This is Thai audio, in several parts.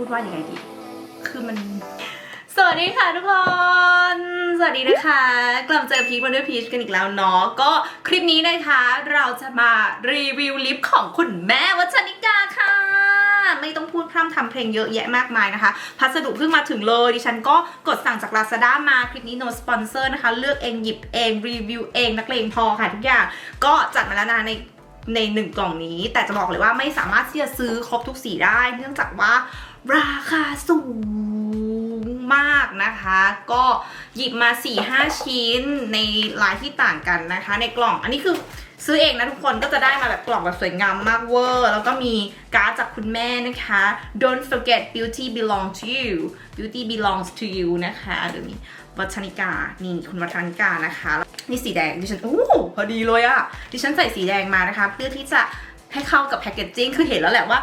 พูดว่าอยังไงดี คือมัน สวัสดีค่ะทุกคน สวัสดีนะคะ กลับมาเจอพีควันดอร์พีชกันอีกแล้วเนาะ ก็คลิปนี้นะคะเราจะมารีวิวลิปของคุณแม่วัชนิกาค่ะ ไม่ต้องพูดพร่ำทำเพลงเยอะแยะมากมายนะคะ พัสดุเพิ่งมาถึงเลย ดิฉันก็กดสั่งจาก Lazada มา คลิปนี้ no sponsor นะคะ เลือกเองหยิบเองรีวิวเองนักเลงพอค่ะทุกอย่าง ก็จัดมาแล้วนะในในหนึ่งกล่องนี้แต่จะบอกเลยว่าไม่สามารถที่จะซื้อครบทุกสีได้ เนื่องจากว่า ราคาสูงมากนะคะ ก็หยิบมา 4-5 ชิ้นในลายที่ต่างกันนะคะ ในกล่องอันนี้คือซื้อเองนะทุกคนก็จะได้มาแบบกล่องแบบสวยงามมากเวอร์ แล้วก็มีการ์ดจากคุณแม่นะคะ Don't forget beauty belongs to you beauty belongs to you นะคะเดี๋ยวนี้วัฒนิกา นี่คุณวัฒนิกานะคะ นี่สีแดงดิฉันโอ้พอดีเลยอะดิฉันใส่สีแดงมานะคะ เพื่อที่จะให้เข้ากับแพคเกจจิ้งคือเห็นแล้วแหละว่า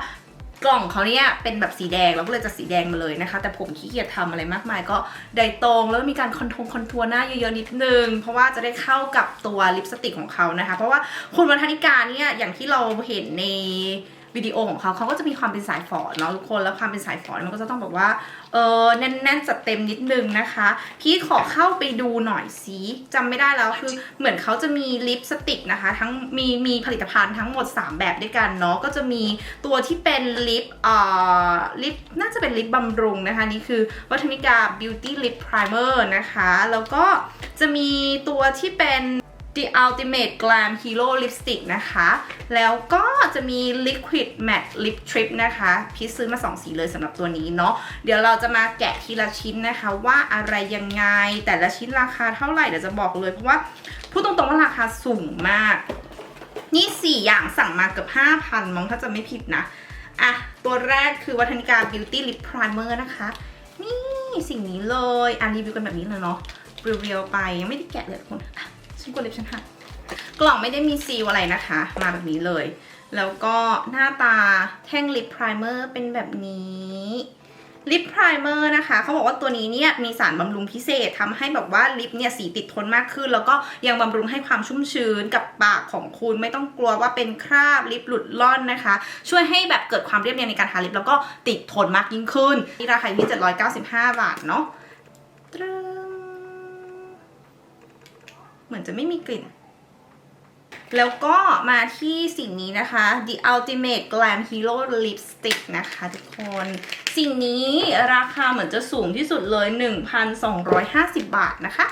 กล่องเขาเนี่ยเป็นแบบสีแดงเราก็เลยจะสีแดงมาเลยนะคะ แต่ผมขี้เกียจทำอะไรมากมายก็ไดตรงแล้วมีการคอนทงคอนทัวร์หน้าเยอะๆนิดนึง เพราะว่าจะได้เข้ากับตัวลิปสติกของเขานะคะ เพราะว่าคุณวัฒนิกาเนี่ยอย่างที่เราเห็นใน วิดีโอของเขาเขาก็จะมีความเป็นสายฝอเนาะทุกคนแล้วความเป็นสายฝอมันก็จะต้องแบบว่าเออแน่นๆจัดเต็มนิดนึงนะคะ พี่ขอเข้าไปดูหน่อยสิจำไม่ได้แล้วคือเหมือนเขาจะมีลิปสติกนะคะ ทั้งมีมีผลิตภัณฑ์ทั้งหมด 3 แบบด้วยกันเนาะก็จะมีตัวที่เป็นลิปเอ่อลิปน่าจะเป็นลิปบำรุงนะคะนี่คือวัฒนิกา Beauty Lip Primer นะคะ แล้วก็จะมีตัวที่เป็น The Ultimate Glam Hero Lipstick นะคะ แล้วก็จะมี Liquid Matte Lip Trip นะคะ พี่ซื้อมา 2 สีเลยสำหรับตัวนี้เนาะ เดี๋ยวเราจะมาแกะทีละชิ้นนะคะว่าอะไรยังไง แต่ละชิ้นราคาเท่าไหร่เดี๋ยวจะบอกเลย เพราะว่าพูดตรงๆว่าราคาสูงมาก นี่ 4 อย่างสั่งมาเกือบ5,000มั้งถ้าจะไม่ผิดนะ อะ ตัวแรกคือวัฒนิกา Beauty Lip Primer นะคะ นี่สิ่งนี้เลย อะรีวิวกันแบบนี้เลยเนาะเรียวๆไปยังไม่ได้แกะเลยทุกคนอะ ฉันกลัวเล็บฉันหักกล่องไม่ได้มีซีลอะไรนะคะ มาแบบนี้เลย แล้วก็หน้าตาแท่งลิปไพรเมอร์เป็นแบบนี้ลิปไพรเมอร์นะคะเขาบอกว่าตัวนี้เนี่ยมีสารบำรุงพิเศษทำให้แบบว่าลิปเนี่ยสีติดทนมากขึ้น แล้วก็ยังบำรุงให้ความชุ่มชื้นกับปากของคุณไม่ต้องกลัวว่าเป็นคราบลิปหลุดล่อนนะคะ ช่วยให้แบบเกิดความเรียบเนียนในการทาลิปแล้วก็ติดทนมากยิ่งขึ้นที่ราคาที่795 บาทเนาะ เหมือนจะไม่มีกลิ่น แล้วก็มาที่สิ่งนี้นะคะ The Ultimate Glam Hero Lipstick นะคะทุกคน สิ่งนี้ราคาเหมือนจะสูงที่สุดเลย 1,250 บาทนะคะ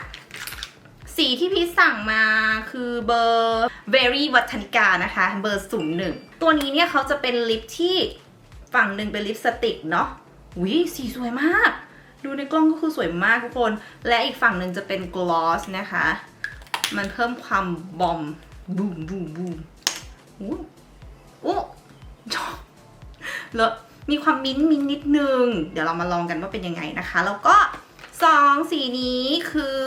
สีที่พี่สั่งมาคือเบอร์ Very วัฒนิกานะคะ เบอร์01ตัวนี้เนี่ยเขาจะเป็นลิปที่ฝั่งหนึ่งเป็นลิปสติกเนาะวิสีสวยมาก ดูในกล้องก็คือสวยมากทุกคน และอีกฝั่งหนึ่งจะเป็นกลอสนะคะ มันเพิ่มความบอมบูมบูมบูมอู้อู้แล้วมีความมิ้นท์มิ้นท์นิดนึง เดี๋ยวเรามาลองกันว่าเป็นยังไงนะคะ แล้วก็สองสีนี้คือ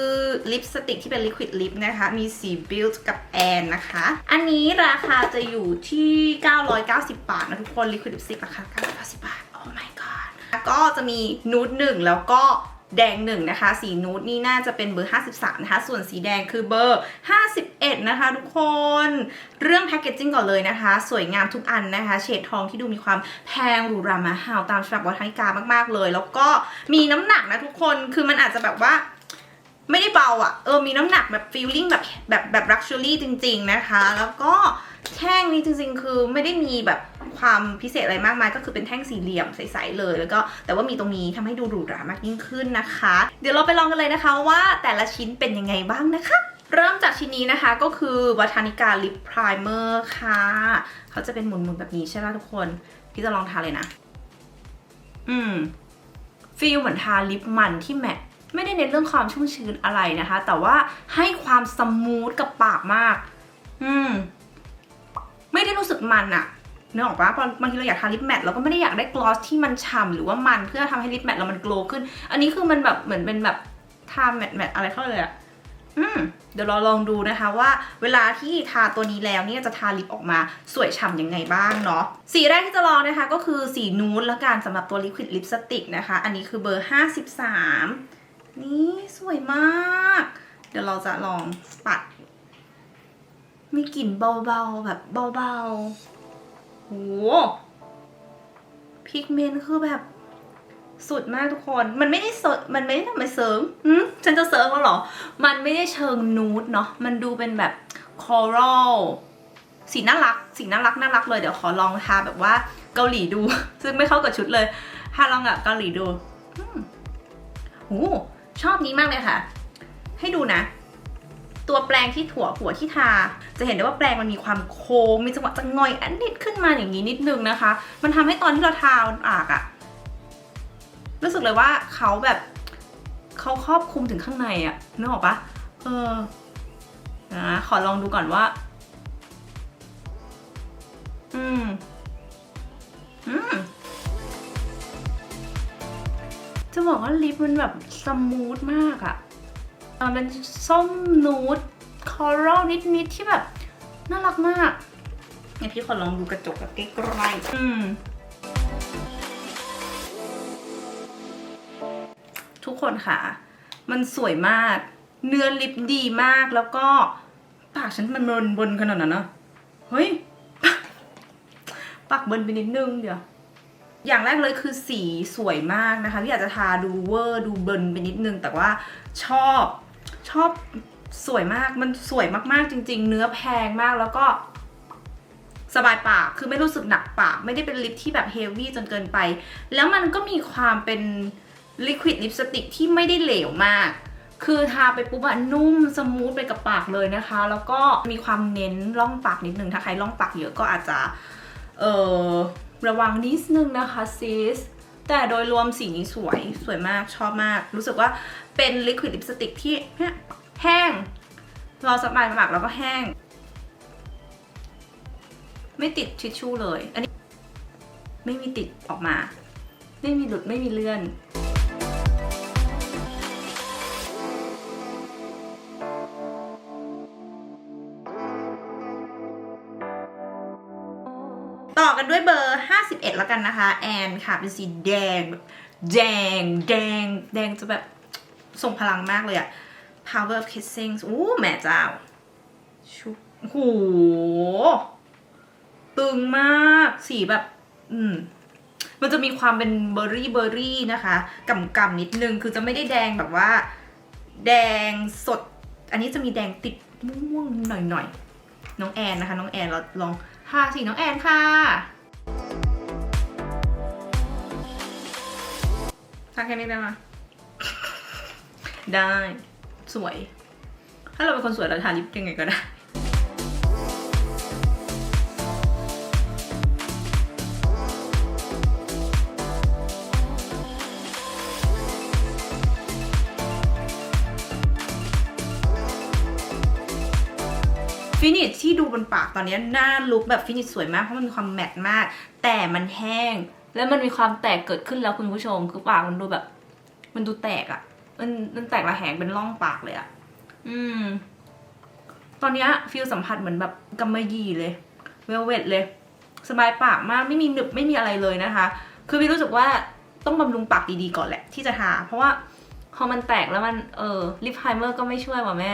ลิปสติกที่เป็นลิควิดลิปนะคะ มีสี Build กับแอนนะคะ อันนี้ราคาจะอยู่ที่ 990 บาทนะทุกคนลิควิดลิปสติกราคา990 บาท โอ้ my god ก็จะมีนูดหนึ่งแล้วก็ แดงหนึ่งนะคะ สีนูดนี่น่าจะเป็นเบอร์ 53 นะคะ ส่วนสีแดงคือเบอร์ 51 นะคะ ทุกคน เรื่องแพคเกจจิ้งก่อนเลยนะคะ สวยงามทุกอันนะคะ เฉดทองที่ดูมีความแพงหรูหรามาฮาวตามฉบับวัฒนิกามากๆเลย แล้วก็มีน้ำหนักนะทุกคน คือมันอาจจะแบบว่าไม่ได้เบาอะ่ะ เออ มีน้ำหนักแบบฟีลลิ่งแบบแบบแบบลักชัวรี่จริง ๆ นะคะ แล้วก็แท่งนี้จริง ๆ คือไม่ได้มีแบบ ความพิเศษอะไรมากมาย ก็คือเป็นแท่งสี่เหลี่ยมใสๆเลย แล้วก็แต่ว่ามีตรงนี้ทำให้ดูหรูหรามากยิ่งขึ้นนะคะ เดี๋ยวเราไปลองกันเลยนะคะว่าแต่ละชิ้นเป็นยังไงบ้างนะคะเริ่มจากชิ้นนี้นะคะก็คือวัฒนิกาลิปไพรเมอร์ค่ะ เขาจะเป็นหมุนๆแบบนี้ใช่ไหมทุกคน พี่จะลองทาเลยนะ อืมฟีลเหมือนทาลิปมันที่แมทไม่ได้เน้นเรื่องความชุ่มชื้นอะไรนะคะ แต่ว่าให้ความสมูทกับปากมาก อืม ไม่ได้รู้สึกมันอะ นึกออกปะบางทีเราอยากทาลิปแมทเราก็ไม่ได้อยากได้กลอสที่มันฉ่ำหรือว่ามันเพื่อทำให้ลิปแมทเรามันโกลว์ขึ้น อันนี้คือมันแบบเหมือนเป็นแบบทาแมทแมทอะไรเข้าเลยอะอืมเดี๋ยวเราลองดูนะคะว่า เวลาที่ทาตัวนี้แล้วเนี่ยจะทาลิปออกมาสวยฉ่ำยังไงบ้างเนาะสีแรกที่จะลองนะคะก็คือสีนูดละกันสำหรับตัวลิควิดลิปสติกนะคะ อันนี้คือเบอร์ 53 นี่สวยมาก เดี๋ยวเราจะลองปัด มีกลิ่นเบาๆแบบเบาๆ โหพิกเมนต์คือแบบ สุดมากทุกคน มันไม่ได้สริมมันไม่ได้ทำให้เสริมอืมฉันจะเสริมแล้วเหรอ มันไม่ได้เชิงนูดเนาะ มันดูเป็นแบบคอรัลสีน่ารัก สีน่ารักน่ารักเลย เดี๋ยวขอลองทาแบบว่าเกาหลีดู ซึ่งไม่เข้ากับชุดเลยทาลองกับเกาหลีดูอืมโหชอบนี้มากเลยค่ะ ให้ดูนะ ตัวแปรงที่ถั่วหัวที่ทา จะเห็นได้ว่าแปรงมันมีความโค้งมีจังหวะจะงอยอันนิดขึ้นมาอย่างนี้นิดนึงนะคะ มันทำให้ตอนที่เราทาบนปากอะรู้สึกเลยว่าเขาแบบเขาครอบคลุมถึงข้างในอะนึกออกปะเออนะขอลองดูก่อนว่า อืม อืม จะบอกว่าลิปมันแบบสมูทมากอะ อะมันส้มนูดคอรัลนิดๆที่แบบ น่ารักมากงั้นพี่ขอลองดูกระจกแบบใกล้ๆอืมทุกคนค่ะ มันสวยมาก เนื้อลิปดีมากแล้วก็ ปากฉันมันบนบนขนาดนั้นเนอะเฮ้ย ปากเบิร์นไปนิดนึงเดี๋ยว อย่างแรกเลยคือสีสวยมากนะคะ พี่อยากจะทาดูเวอร์ดูเบิร์นไปนิดนึง แต่ว่าชอบ ชอบสวยมากมันสวยมากๆจริง ๆ เนื้อแพงมากแล้วก็ สบายปากคือไม่รู้สึกหนักปาก ไม่ได้เป็นลิปที่แบบเฮฟวี่จนเกินไป แล้วมันก็มีความเป็นลิควิดลิปสติกที่ไม่ได้เหลวมาก คือทาไปปุ๊บอะนุ่มสมูทไปกับปากเลยนะคะ แล้วก็มีความเน้นร่องปากนิดนึงถ้าใครร่องปากเยอะก็อาจจะ เออระวังนิดนึงนะคะซิส แต่โดยรวมสีนี้สวยสวยมากชอบมาก รู้สึกว่าเป็นลิควิดลิปสติกที่แห้งรอสบายปากแล้วก็แห้ง ไม่ติดทิชชู่เลย อันนี้ ไม่มีติดออกมา ไม่มีหลุดไม่มีเลื่อน ด้วยเบอร์ 51 แล้วกันนะคะ แอนค่ะ เป็นสีแดง แดง แดง แดงจะแบบส่งพลังมากเลยอะ power of kissing อู้แม่เจ้าชุบโห ตึงมาก สีแบบ อืม มันจะมีความเป็นเบอร์รี่เบอร์รี่นะคะกำกำๆนิดนึง คือจะไม่ได้แดงแบบว่า แดงสด อันนี้จะมีแดงติดม่วงๆหน่อยๆน้องแอนนะคะ น้องแอนเราลองทาสีน้องแอนค่ะ ทาแค่นี้ได้ไหมได้ สวย ถ้าเราเป็นคนสวยเราทาลิปยังไงก็ได้ ดูบนปากตอนนี้หน้าลุคแบบฟินิชสวยมากเพราะมันมีความแมตต์มาก แต่มันแห้ง แล้วมันมีความแตกเกิดขึ้นแล้วคุณผู้ชม คือปากมันดูแบบ มันดูแตกอะ่ะ มันมันแตกระแหงเป็นร่องปากเลยอะ่ะ อืม ตอนนี้ฟีลสัมผัสเหมือนแบบกำมะหยี่เลยเวลเวตเลย สบายปากมากไม่มีหนึบไม่มีอะไรเลยนะคะ คือพี่รู้สึกว่าต้องบำรุงปากดีๆก่อนแหละที่จะทาเพราะว่าพอมันแตกแล้วมันเออลิปไพรเมอร์ก็ไม่ช่วยว่ะแม่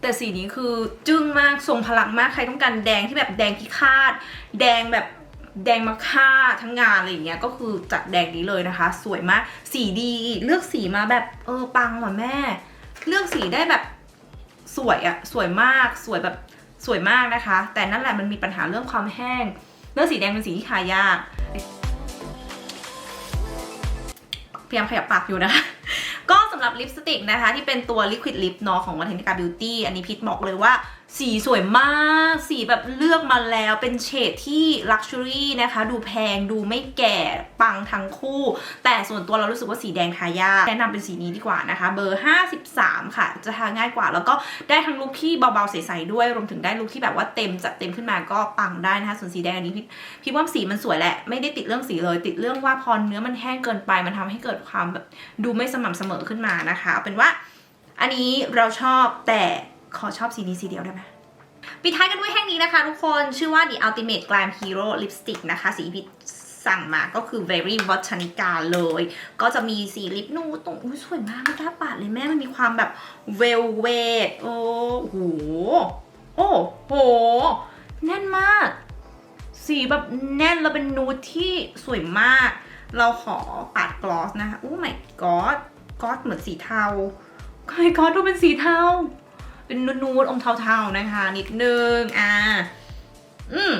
แต่สีนี้คือจึ้งมากทรงพลังมากใครต้องการแดงที่แบบแดงพิฆาตแดงแบบแดงมาฆ่าทั้งงานอะไรอย่างเงี้ยก็คือจัดแดงนี้เลยนะคะ สวยมาก สีดีเลือกสีมาแบบเออปังว่ะแม่ เลือกสีได้แบบสวยอะสวยมากสวยแบบสวยมากนะคะ แต่นั่นแหละมันมีปัญหาเรื่องความแห้งเรื่องสีแดงเป็นสีที่ทายาก พยายามขยับปากอยู่นะคะ ก็สำหรับลิปสติกนะคะ ที่เป็นตัว Liquid Lip เนาะของวัฒนิกาบิวตี้อันนี้พิทบอกเลยว่า สีสวยมาก สีแบบเลือกมาแล้วเป็นเฉดที่ Luxury นะคะ ดูแพงดูไม่แก่ปังทั้งคู่ แต่ส่วนตัวเรารู้สึกว่าสีแดงทายาแนะนำเป็นสีนี้ดีกว่านะคะ เบอร์ 53 ค่ะ จะทาง่ายกว่า แล้วก็ได้ทั้งลุคที่เบาๆใสๆด้วย รวมถึงได้ลุคที่แบบว่าเต็มจัดเต็มขึ้นมาก็ปังได้นะคะ ส่วนสีแดงอันนี้พี่พี่ว่าสีมันสวยแหละ ไม่ได้ติดเรื่องสีเลย ติดเรื่องว่าพอเนื้อมันแห้งเกินไป มันทำให้เกิดความแบบดูไม่สม่ำเสมอขึ้นมานะคะเอาเป็นว่าอันนี้เราชอบแต่ ขอชอบสีนี้สีเดียวได้ไหมปิดท้ายกันด้วยแห้งนี้นะคะทุกคนชื่อว่า The Ultimate Glam Hero Lipstick นะคะ สีพิสั่งมาก็คือ Very Botanica เลย ก็จะมีสีลิปนูดตรงอุ้ยสวยมากไม่กล้าปาดเลยแม่มันมีความแบบ Velvet โอ้โหโอ้โห แน่นมาก สีแบบแน่นแล้วเป็นนูดที่สวยมาก เราขอปาดกลอสนะคะโอ้ my god กลอสเหมือนสีเทาใครกอสดูเป็นสีเทา เป็นนูดๆอมเทาๆนะคะ นิดนึงอ่าอืม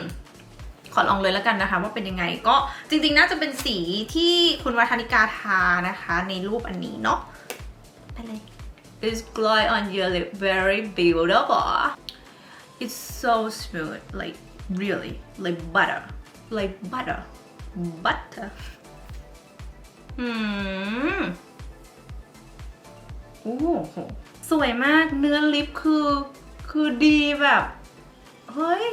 ขอลองเลยแล้วกันนะคะ ว่าเป็นยังไงก็จริงๆน่าจะเป็นสีที่คุณวัฒนิกาทานะคะ ในรูปอันนี้เนาะไปเลย It's glow on your lip very beautiful It's so smooth like really like butter like butter butter อืมโอ้โห สวยมากเนื้อลิปคือ คือดีแบบ เฮ้ย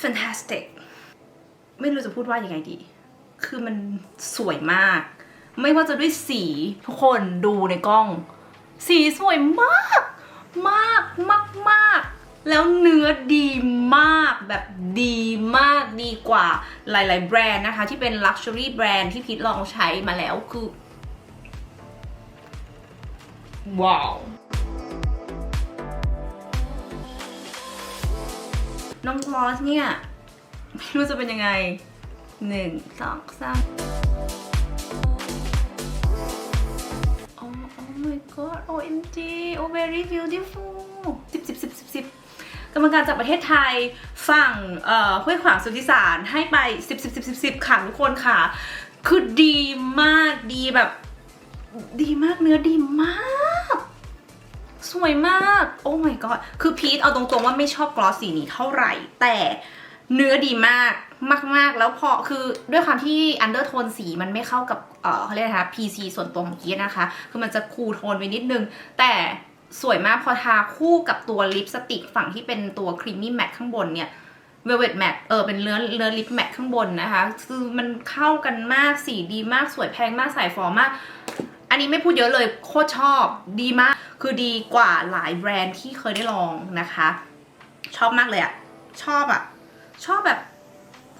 fantastic ไม่รู้จะพูดว่ายังไงดี คือมันสวยมาก ไม่ว่าจะด้วยสีทุกคนดูในกล้อง สีสวยมาก มากมากมากแล้วเนื้อดีมากแบบดีมากดีกว่าหลาย ๆ แบรนด์นะคะ ที่เป็น Luxury แบรนด์ที่พีทลองใช้มาแล้วคือ ว้าวน้องกลอสเนี่ย ไม่รู้จะเป็นยังไงหนึ่งสองสามโอ้ oh my god OMG oh very beautiful สิบสิบสิบสิบสิบกรรมการจากประเทศไทยฝั่งเอ่อห้วยขวางสุทธิสารให้ไปสิบสิบสิบสิบสิบค่ะทุกคนค่ะ คือดีมากดีแบบ ดีมากเนื้อดีมาก สวยมาก โอ้ my god คือพีทเอาตรงๆว่าไม่ชอบกลอสสีนี้เท่าไหร่ แต่เนื้อดีมากมาก ๆ แล้วพอคือด้วยความที่อันเดอร์โทนสีมันไม่เข้ากับเออเขาเรียกนะคะ PC ส่วนตัวของพีทนะคะ คือมันจะคูลโทนไปนิดนึง แต่สวยมากพอทาคู่กับตัวลิปสติกฝั่งที่เป็นตัวครีมมี่แมทข้างบนเนี่ย Velvet Matte เออเป็นเนื้อเนื้อลิปแมทข้างบนนะคะ คือมันเข้ากันมากสีดีมากสวยแพงมากใส่ฟอร์มาก อันนี้ไม่พูดเยอะเลยโคตรชอบดีมาก คือดีกว่าหลายแบรนด์ที่เคยได้ลองนะคะ ชอบมากเลยอะชอบอะชอบแบบ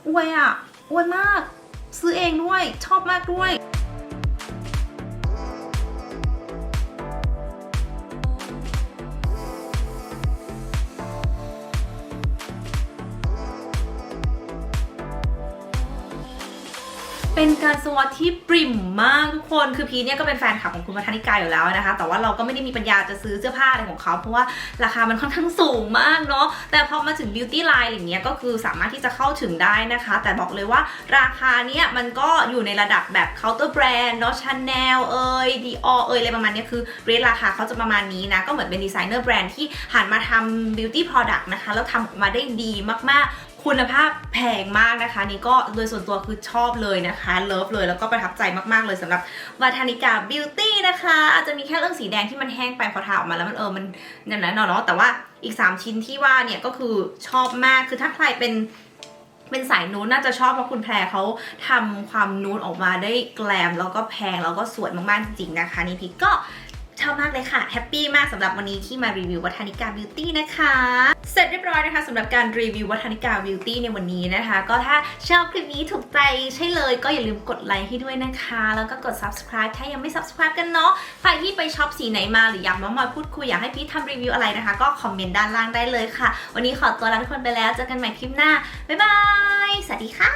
อวยอะอวยมาก ซื้อเองด้วยชอบมากด้วย เป็นการสวอตที่ปริ่มมากทุกคน คือพีเนี่ยก็เป็นแฟนคลับของคุณวัฒนิกาอยู่แล้วนะคะ แต่ว่าเราก็ไม่ได้มีปัญญาจะซื้อเสื้อผ้าอะไรของเขา เพราะว่าราคามันค่อนข้างสูงมากเนาะ แต่พอมาถึง beauty line อย่างเงี้ยก็คือสามารถที่จะเข้าถึงได้นะคะ แต่บอกเลยว่าราคาเนี่ยมันก็อยู่ในระดับแบบ counter brand เนาะ Chanel เอ่ย Dior เอ่ยอะไรประมาณเนี้ยคือเรทราคาเขาจะประมาณนี้นะ ก็เหมือนเป็นดีไซเนอร์แบรนด์ที่หันมาทำ beauty product นะคะ แล้วทำออกมาได้ดีมากๆ คุณภาพแพงมากนะคะ นี่ก็โดยส่วนตัวคือชอบเลยนะคะเลิฟเลยแล้วก็ประทับใจมากๆเลยสำหรับวาทานิกาบิวตี้นะคะ อาจจะมีแค่เรื่องสีแดงที่มันแห้งไปพอทาออกมาแล้วมันเออมันนั่นนะเนาะแต่ว่าอีก 3 ชิ้นที่ว่าเนี่ยก็คือชอบมากคือถ้าใครเป็นเป็นสายนูนน่าจะชอบเพราะคุณแพรเขาทำความนูนออกมาได้แกลมแล้วก็แพงแล้วก็สวยมากๆจริงๆนะคะนี่พีทก็ ชอบมากเลยค่ะ แฮปปี้มากสำหรับวันนี้ที่มารีวิววัฒนิกาบิวตี้นะคะ เสร็จเรียบร้อยนะคะสำหรับการรีวิววัฒนิกาบิวตี้ในวันนี้นะคะ ก็ถ้าชอบคลิปนี้ถูกใจใช่เลยก็อย่าลืมกดไลค์ให้ด้วยนะคะ แล้วก็กด subscribe ถ้ายังไม่ subscribe กันเนาะใครที่ไปช็อปสีไหนมาหรืออยากมามาพูดคุยอยากให้พี่ทำรีวิวอะไรนะคะ ก็คอมเมนต์ด้านล่างได้เลยค่ะ วันนี้ขอตัวลาทุกคนไปแล้วเจอกันใหม่คลิปหน้าบ๊ายบายสวัสดีค่ะ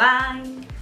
บาย